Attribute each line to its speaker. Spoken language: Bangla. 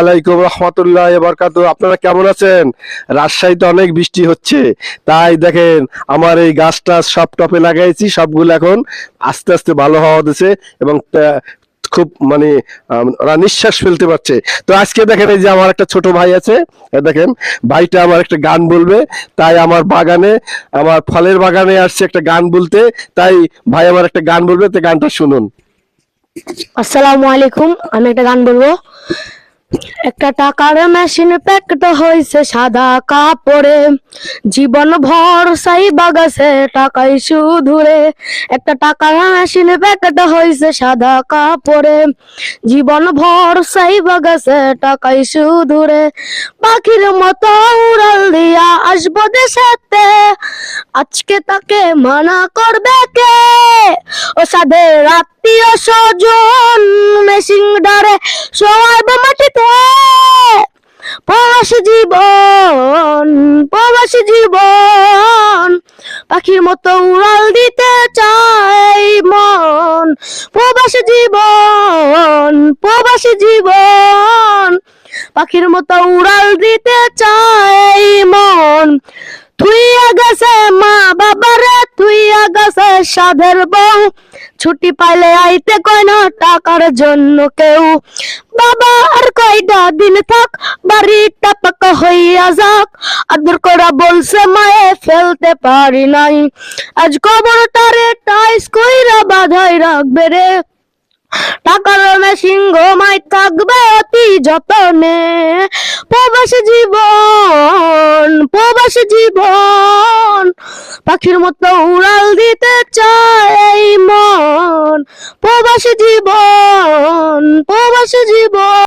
Speaker 1: আলাইকুম রহমতুল্লাহ বরকাত আপনারা কেমন আছেন? রাজশাহীতে অনেক বৃষ্টি হচ্ছে। তাই দেখেন, আমার এই গাছটা সব টপে লাগাইছি, সবগুলো এখন আস্তে আস্তে ভালো হওয়া দিছে এবং খুব মানে ওরা নিঃশ্বাস ফেলতে পারছে। তো আজকে দেখেন এই যে আমার একটা ছোট ভাই আছে দেখেন, ভাইটা আমার একটা গান বলবে। তাই আমার বাগানে, আমার ফলের বাগানে আসছে একটা গান বলতে। তাই ভাই আমার একটা গান বলবে, তো গানটা শুনুন।
Speaker 2: আসসালামু আলাইকুম, আমি একটা গান বলব। একটা টাকার মেশিন প্যাকেট হয়েছে সাদা কাপড়ে। জীবন ভর সাই বাগাছে টাকাই শুধুরে একটা টাকার মেশিন প্যাকেট হয়েছে সাদা কাপড়ে। জীবন ভর সাই বাগাছে টাকাই শুধুরে পাখির মতো উড়াল দিয়া আসব দেশেতে। আজকে তাকে মানা করবে কে? ও সাধের আত্মীয় স্বজন মেশিন ডারে সোয়াব মাটিতে প্রবাসী জীবন প্রবাসী জীবন, পাখির মতো উড়াল দিতে চাই মন। প্রবাসী জীবন প্রবাসী জীবন, পাখির মতো উড়াল দিতে চাই মন। তুই গেছে মা বাবারে তুই গেছে সাধের বউ। ছুটি পাইলে আইতে কয় না টাকার জন্য কেউ। বাবা আর কয়টা দিন থাক, বাড়িটা হইয়া যাক। আদর করা বলছে মায়ে, ফেলতে পারি নাই। আজ কবরটারে টাইস কইরা বাধাই রাখবে রে। টাকার সিংহ মাই থাকবে অতি যতনে। প্রবাসী জীবন প্রবাসী জীবন। পাখির মতো উড়াল দিতে চাই মন। প্রবাসী জীবন প্রবাসী জীবন।